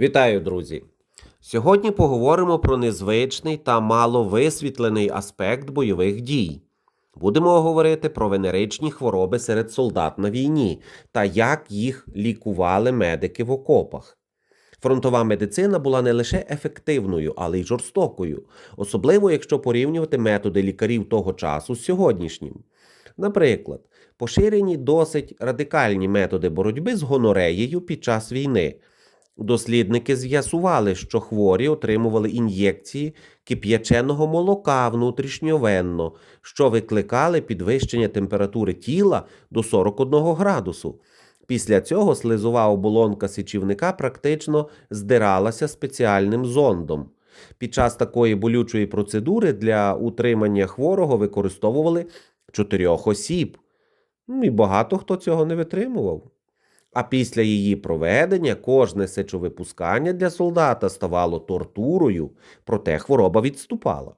Вітаю, друзі! Сьогодні поговоримо про незвичний та маловисвітлений аспект бойових дій. Будемо говорити про венеричні хвороби серед солдат на війні та як їх лікували медики в окопах. Фронтова медицина була не лише ефективною, але й жорстокою, особливо якщо порівнювати методи лікарів того часу з сьогоднішнім. Наприклад, поширені досить радикальні методи боротьби з гонореєю під час війни. Дослідники з'ясували, що хворі отримували ін'єкції кип'яченого молока внутрішньовенно, що викликали підвищення температури тіла до 41 градусу. Після цього слизова оболонка сечівника практично здиралася спеціальним зондом. Під час такої болючої процедури для утримання хворого використовували чотирьох осіб. І багато хто цього не витримував. А після її проведення кожне сечовипускання для солдата ставало тортурою, проте хвороба відступала.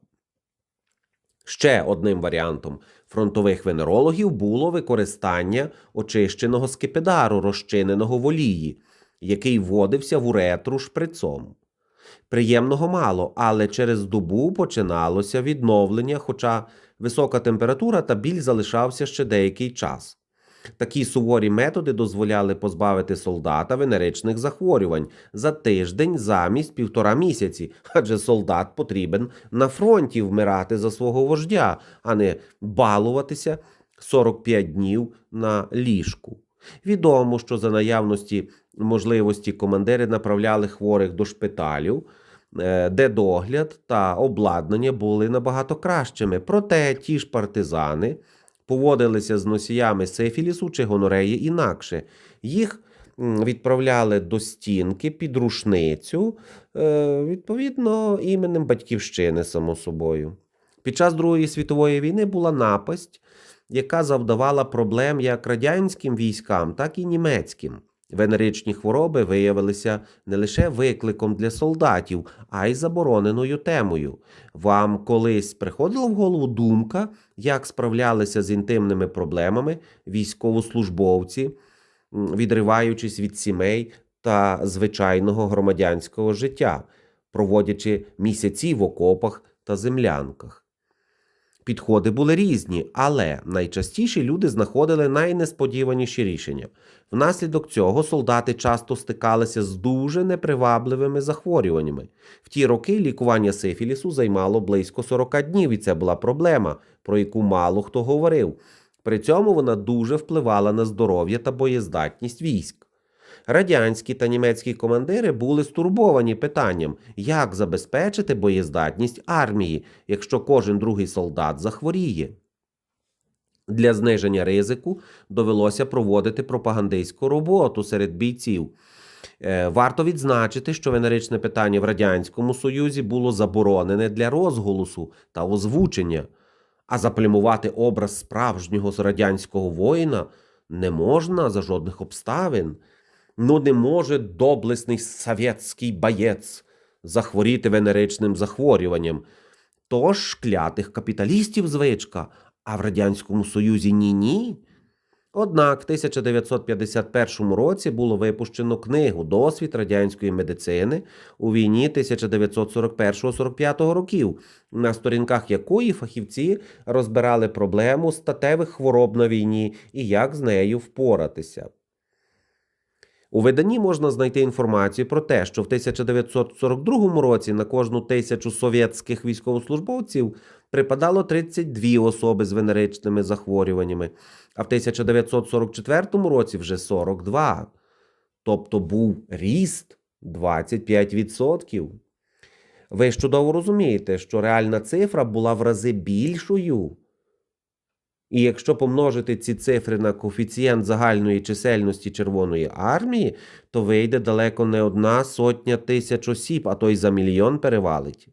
Ще одним варіантом фронтових венерологів було використання очищеного скипидару, розчиненого в олії, який вводився в уретру шприцом. Приємного мало, але через добу починалося відновлення, хоча висока температура та біль залишався ще деякий час. Такі суворі методи дозволяли позбавити солдата венеричних захворювань за тиждень замість півтора місяці, адже солдат потрібен на фронті вмирати за свого вождя, а не балуватися 45 днів на ліжку. Відомо, що за наявності можливості командири направляли хворих до шпиталів, е, де догляд та обладнання були набагато кращими. Проте ті ж партизани поводилися з носіями сифілісу чи гонореї інакше. Їх відправляли до стінки під рушницю, е, відповідно, іменем батьківщини, само собою. Під час Другої світової війни була напасть, яка завдавала проблем як радянським військам, так і німецьким. Венеричні хвороби виявилися не лише викликом для солдатів, а й забороненою темою. Вам колись приходила в голову думка, як справлялися з інтимними проблемами військовослужбовці, відриваючись від сімей та звичайного громадянського життя, проводячи місяці в окопах та землянках. Підходи були різні, але найчастіше люди знаходили найнесподіваніші рішення. Внаслідок цього солдати часто стикалися з дуже непривабливими захворюваннями. В ті роки лікування сифілісу займало близько 40 днів, і це була проблема, про яку мало хто говорив. При цьому вона дуже впливала на здоров'я та боєздатність військ. Радянські та німецькі командири були стурбовані питанням, як забезпечити боєздатність армії, якщо кожен другий солдат захворіє. Для зниження ризику довелося проводити пропагандистську роботу серед бійців. Е, Варто відзначити, що венеричне питання в Радянському Союзі було заборонене для розголосу та озвучення, а заплямувати образ справжнього радянського воїна не можна за жодних обставин. Ну, не може доблесний совєтський боєць захворіти венеричним захворюванням. Тож клятих капіталістів звичка, а в Радянському Союзі ні-ні. Однак в 1951 році було випущено книгу Досвід радянської медицини у війні 1941-45 років, на сторінках якої фахівці розбирали проблему статевих хвороб на війні і як з нею впоратися. У виданні можна знайти інформацію про те, що в 1942 році на кожну тисячу совєтських військовослужбовців припадало 32 особи з венеричними захворюваннями, а в 1944 році вже 42. Тобто був ріст 25%. Ви ж чудово розумієте, що реальна цифра була в рази більшою. І якщо помножити ці цифри на коефіцієнт загальної чисельності Червоної армії, то вийде далеко не одна сотня тисяч осіб, а то й за мільйон перевалить.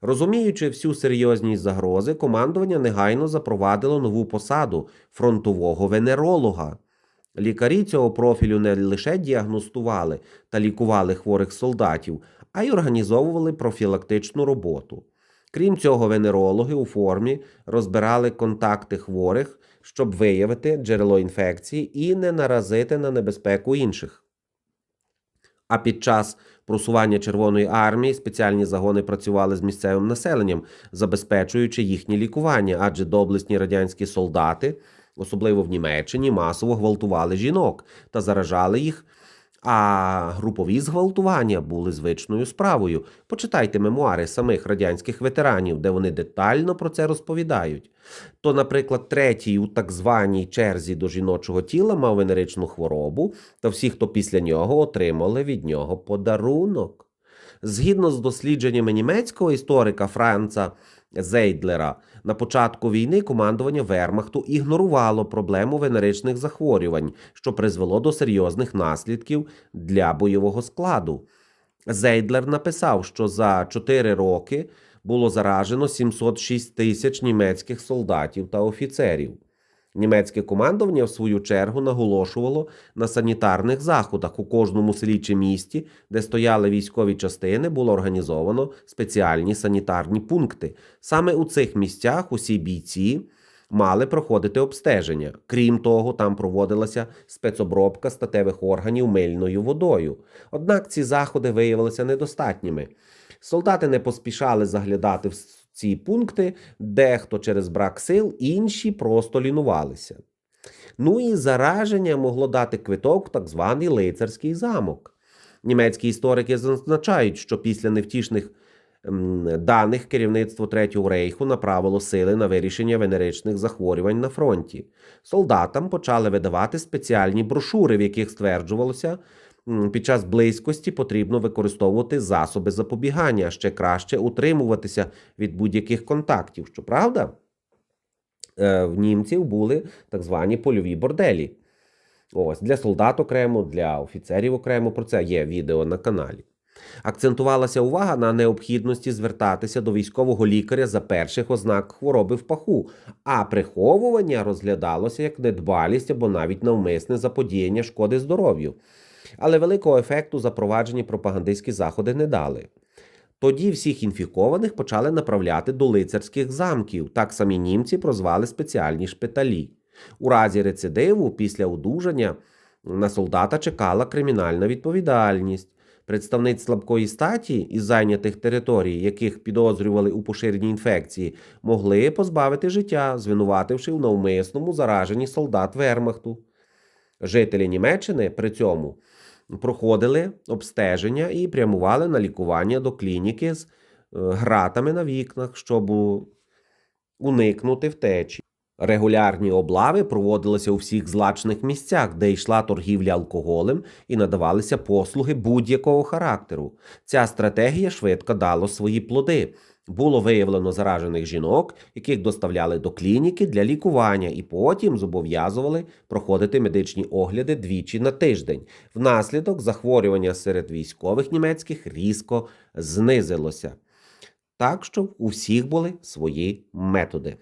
Розуміючи всю серйозність загрози, командування негайно запровадило нову посаду фронтового венеролога. Лікарі цього профілю не лише діагностували та лікували хворих солдатів, а й організовували профілактичну роботу. Крім цього, венерологи у формі розбирали контакти хворих, щоб виявити джерело інфекції і не наразити на небезпеку інших. А під час просування Червоної армії спеціальні загони працювали з місцевим населенням, забезпечуючи їхнє лікування, адже доблесні радянські солдати, особливо в Німеччині, масово гвалтували жінок та заражали їх. А групові зґвалтування були звичною справою. Почитайте мемуари самих радянських ветеранів, де вони детально про це розповідають. То, наприклад, третій у так званій черзі до жіночого тіла мав венеричну хворобу, та всі, хто після нього отримали від нього подарунок. Згідно з дослідженнями німецького історика Франца Зейдлера, на початку війни командування Вермахту ігнорувало проблему венеричних захворювань, що призвело до серйозних наслідків для бойового складу. Зейдлер написав, що за 4 роки було заражено 706 тисяч німецьких солдатів та офіцерів. Німецьке командування, в свою чергу, наголошувало на санітарних заходах у кожному селі чи місті, де стояли військові частини, було організовано спеціальні санітарні пункти. Саме у цих місцях усі бійці мали проходити обстеження. Крім того, там проводилася спецобробка статевих органів мильною водою. Однак ці заходи виявилися недостатніми. Солдати не поспішали заглядати в ці пункти, дехто через брак сил, інші просто лінувалися. Ну і зараження могло дати квиток в так званий лицарський замок. Німецькі історики зазначають, що після невтішних даних керівництво Третього рейху направило сили на вирішення венеричних захворювань на фронті. Солдатам почали видавати спеціальні брошури, в яких стверджувалося, під час близькості потрібно використовувати засоби запобігання, ще краще утримуватися від будь-яких контактів. Щоправда, е, в німців були так звані польові борделі. Ось для солдат окремо, для офіцерів окремо. Про це є відео на каналі. Акцентувалася увага на необхідності звертатися до військового лікаря за перших ознак хвороби в паху, а приховування розглядалося як недбалість або навіть навмисне заподіяння шкоди здоров'ю. Але великого ефекту запроваджені пропагандистські заходи не дали. Тоді всіх інфікованих почали направляти до лицарських замків. Так самі німці прозвали спеціальні шпиталі. У разі рецидиву після одужання на солдата чекала кримінальна відповідальність. Представниць слабкої статі із зайнятих територій, яких підозрювали у поширенні інфекції, могли позбавити життя, звинувативши в навмисному зараженні солдат Вермахту. Жителі Німеччини при цьому проходили обстеження і прямували на лікування до клініки з е, гратами на вікнах, щоб уникнути втечі. Регулярні облави проводилися у всіх злачних місцях, де йшла торгівля алкоголем і надавалися послуги будь-якого характеру. Ця стратегія швидко дала свої плоди. Було виявлено заражених жінок, яких доставляли до клініки для лікування, і потім зобов'язували проходити медичні огляди двічі на тиждень. Внаслідок захворювання серед військових німецьких різко знизилося. Так що у всіх були свої методи.